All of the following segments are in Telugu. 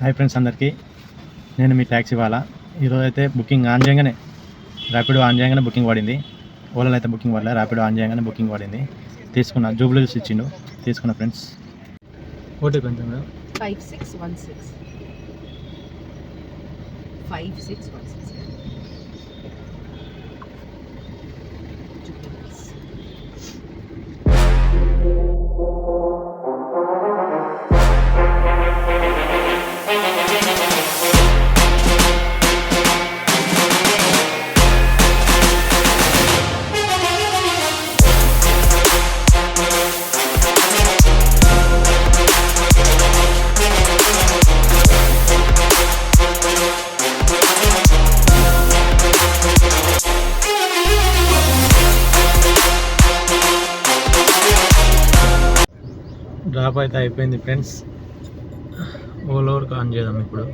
హాయ్ ఫ్రెండ్స్ అందరికీ. నేను మీ ట్యాక్సీ వాళ్ళ ఈరోజు అయితే బుకింగ్ ఆన్ చేయగానే ర్యాపిడో ఆన్ చేయగానే బుకింగ్ పడింది. ఓలాలో అయితే బుకింగ్ పడలే ర్యాపిడో ఆన్ చేయగానే బుకింగ్ పడింది. తీసుకున్న జూబ్లీస్ ఇచ్చిండు. తీసుకున్న ఫ్రెండ్స్. ఓటీపీ ఎంత madam? Five six one six. Five six one six. Drop అయితే అయిపోయింది ఫ్రెండ్స్. ఓల్ ఓవర్ ఆన్ చేద్దాం ఇప్పుడు.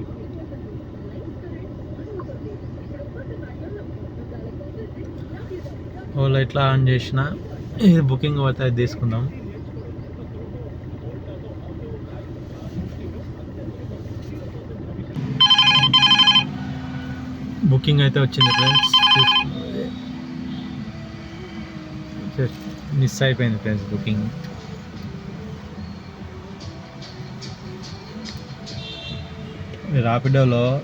ఓలో ఎట్లా ఆన్ చేసిన ఇది బుకింగ్ పోతే అది తీసుకుందాం. బుకింగ్ అయితే వచ్చింది ఫ్రెండ్స్. మిస్ అయిపోయింది ఫ్రెండ్స్ బుకింగ్. రాపిడోలో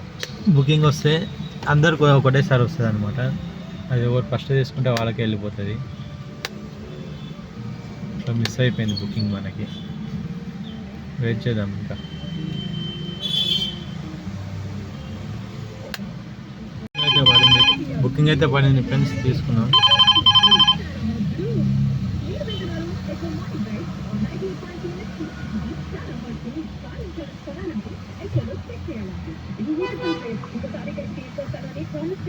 బుకింగ్ వస్తే అందరికి ఒకటేసారి వస్తుంది అనమాట అది ఎవరు ఫస్ట్ తీసుకుంటే వాళ్ళకి వెళ్ళిపోతుంది. సో మిస్ అయిపోయింది బుకింగ్ మనకి. వెయిట్ చేద్దాం ఇంకా. పడింది. బుకింగ్ అయితే పడింది ఫ్రెండ్స్ తీసుకున్నాం.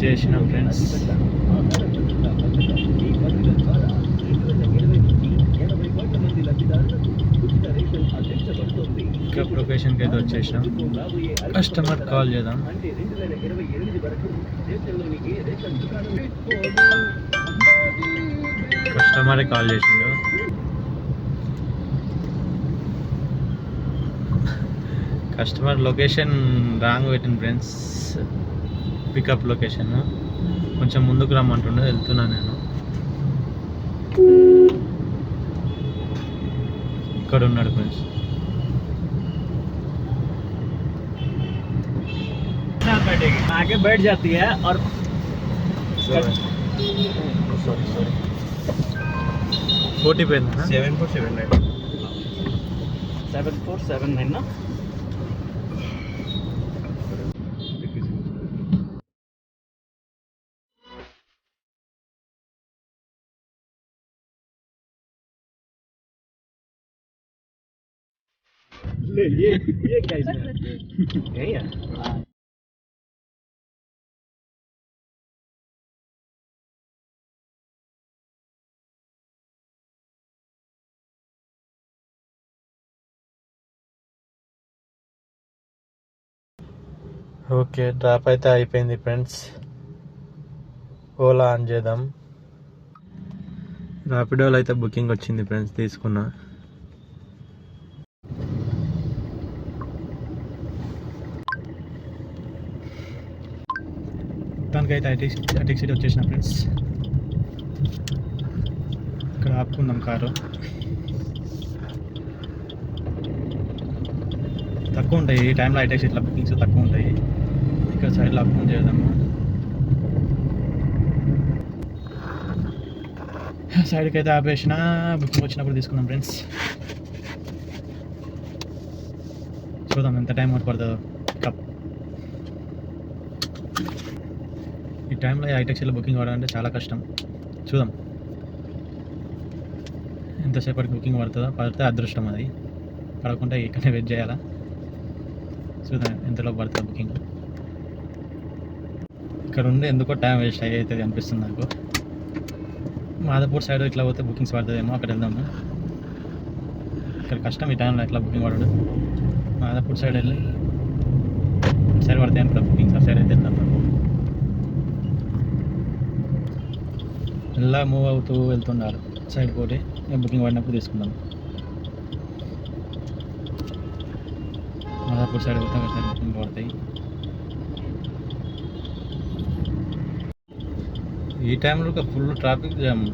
చేసినాం ఫ్రెండ్స్ పికప్ లొకేషన్కి అయితే వచ్చేసినాం కస్టమర్ కాల్ చేద్దాం కస్టమరే కాల్ చేసిండు కస్టమర్ లొకేషన్ రాంగ్ పెట్టింది ఫ్రెండ్స్ పికప్ లొకేషన్ కొంచెం ముందుకు రమ్మంటుండే వెళ్తున్నా నేను ఇక్కడ ఉన్నాడు ఫ్రెండ్స్ आगे बैठ जाती है और सॉरी सॉरी ఓటీపీ ఎంత seven four seven nine seven four seven nine ना ये ये ये क्या इसमें यही है ఓకే డ్రాప్ అయితే అయిపోయింది ఫ్రెండ్స్. ఓలా ఆన్ చేద్దాం. ర్యాపిడోలో అయితే బుకింగ్ వచ్చింది ఫ్రెండ్స్ తీసుకున్నా. మొత్తానికి అయితే ఐటీ ఐటీ సిటీ వచ్చేసిన ఫ్రెండ్స్. ఇక్కడ ఆపుకుందాం కారు. తక్కువ ఉంటాయి ఈ టైంలో ఐటెక్స్ ఇట్లా బుకింగ్స్ తక్కువ ఉంటాయి. ఇంకా సైడ్ లాక్డౌన్ చేద్దాము? సైడ్కి అయితే ఆపేసిన బుకింగ్ వచ్చినప్పుడు తీసుకుందాం ఫ్రెండ్స్. చూద్దాం ఎంత టైం పడుతుందో. కప్. ఈ టైంలో ఐటెక్సీలో బుకింగ్ అవ్వడం అంటే చాలా కష్టం. చూద్దాం. ఎంతసేపటికి బుకింగ్ పడుతుందో. పడితే అదృష్టం అది. పడకుండా ఇక్కడనే వెయిట్ చేయాలా? చూద్దాం ఎంతలో పడుతుంది బుకింగ్. ఇక్కడ ఉండి ఎందుకో టైం వేస్ట్ అవుతుంది అనిపిస్తుంది నాకు. మాధపూర్ సైడ్ ఇట్లా పోతే బుకింగ్స్ పడుతుందేమో అక్కడ వెళ్దాము ఇక్కడ కష్టం ఈ టైంలో ఇట్లా బుకింగ్ పడడు. మాధపూర్ సైడ్ వెళ్ళి ఇటు సైడ్ పడతాయి అనుకుంటా బుకింగ్స్ ఆ సైడ్ అయితే వెళ్దాం. ఇలా మూవ్ అవుతూ వెళ్తున్నారు. సైడ్ పోటీ బుకింగ్ పడినప్పుడు తీసుకుందాం. మాదాపూర్ సైడ్ పోతాం సైడ్ బుకింగ్ పడతాయి. ఈ టైంలో ఒక ఫుల్ ట్రాఫిక్ జామ్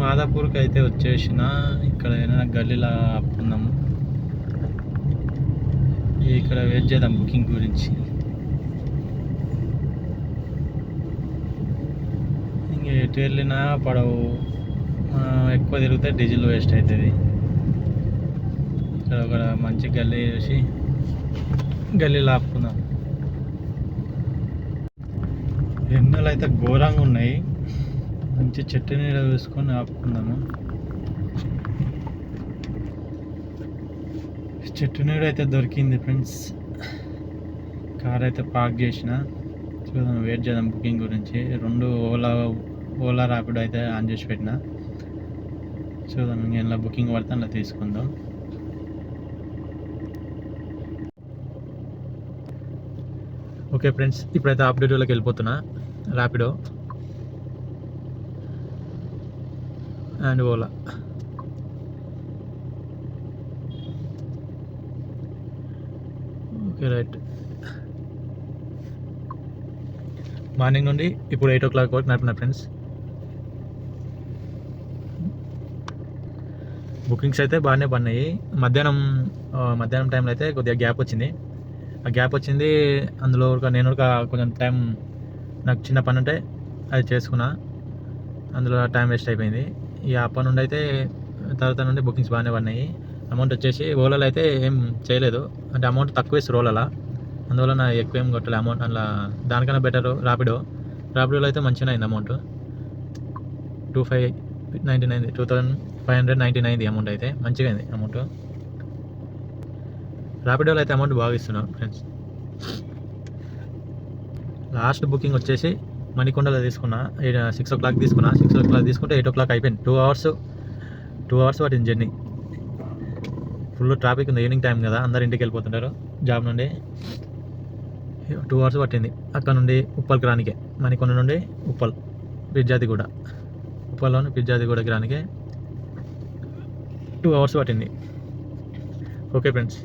మాదాపూర్కి అయితే వచ్చేసిన ఇక్కడ ఏదైనా గల్లీలా ఆపుకున్నాము ఇక్కడ వెయిట్ చేద్దాం బుకింగ్ గురించి. ఇంక ఎటు వెళ్ళినా పడవు. మనం ఎక్కువ తిరిగితే డీజిల్ వేస్ట్ అవుతుంది. ఇక్కడ ఒక మంచి గల్లీ వేసి గల్లీలో ఆపుకుందాం ఎండలు అయితే ఘోరంగా ఉన్నాయి మంచి చెట్టు నీడ వేసుకొని ఆపుకుందాము. చెట్టు నీడ అయితే దొరికింది ఫ్రెండ్స్. కార్ అయితే పార్క్ చేసిన. చూద్దాం వెయిట్ చేద్దాం బుకింగ్ గురించి. రెండు ఓలా ఓలా ర్యాపిడ్ అయితే ఆన్ చేసి పెట్టిన. చూద్దాం నేను బుకింగ్ పడితే అలా తీసుకుందాం. ఓకే ఫ్రెండ్స్ ఇప్పుడైతే అప్డేట్లోకి వెళ్ళిపోతున్నా. Rapido and Ola okay right morning నుండి ఇప్పుడు ఎయిట్ ఓ క్లాక్ వరకు నడిపిన ఫ్రెండ్స్ బుకింగ్స్ అయితే బాగానే పడినాయి. మధ్యాహ్నం మధ్యాహ్నం టైంలో అయితే కొద్దిగా గ్యాప్ వచ్చింది. ఆ గ్యాప్ వచ్చింది. అందులో ఒక నేను ఒక కొంచెం టైం నాకు చిన్న పని ఉంటే అది చేసుకున్నా. అందులో టైం వేస్ట్ అయిపోయింది. ఈ ఆ పని నుండి అయితే తర్వాత నుండి బుకింగ్స్ బాగానే పడినాయి. అమౌంట్ వచ్చేసి ఓలాలో అయితే ఏం చేయలేదు. అంటే అమౌంట్ తక్కువ ఇస్తారు ఓలాలో అందువల్ల నా ఎక్కువ ఏం కొట్టలే అమౌంట్. అలా దానికన్నా బెటర్ ర్యాపిడో ర్యాపిడోలో అయితే మంచిగా అయింది amount. Two five ninety nine two thousand five hundred ninety నైన్ది amount అయితే మంచిగా అయింది అమౌంట్. ర్యాపిడోలో అయితే అమౌంట్ బాగా ఇస్తున్నాను ఫ్రెండ్స్ లాస్ట్ బుకింగ్ వచ్చేసి మణికొండలో తీసుకున్నా సిక్స్ ఓ క్లాక్ తీసుకున్నా. సిక్స్ ఓ క్లాక్ తీసుకుంటే ఎయిట్ ఓ క్లాక్ అయిపోయింది. టూ అవర్స్ టూ అవర్స్ పట్టింది జర్నీ ఫుల్ ట్రాఫిక్ ఉంది ఈవినింగ్ టైం కదా. అందరు ఇంటికి వెళ్ళిపోతుంటారు జాబ్ నుండి. టూ అవర్స్ పట్టింది. అక్కడ నుండి ఉప్పల్కి రానికే మణికొండ నుండి ఉప్పల్ పిజ్జాదిగూడ ఉప్పల్లోని పిజ్జాదిగూడకి రానికే టూ అవర్స్ పట్టింది. Okay friends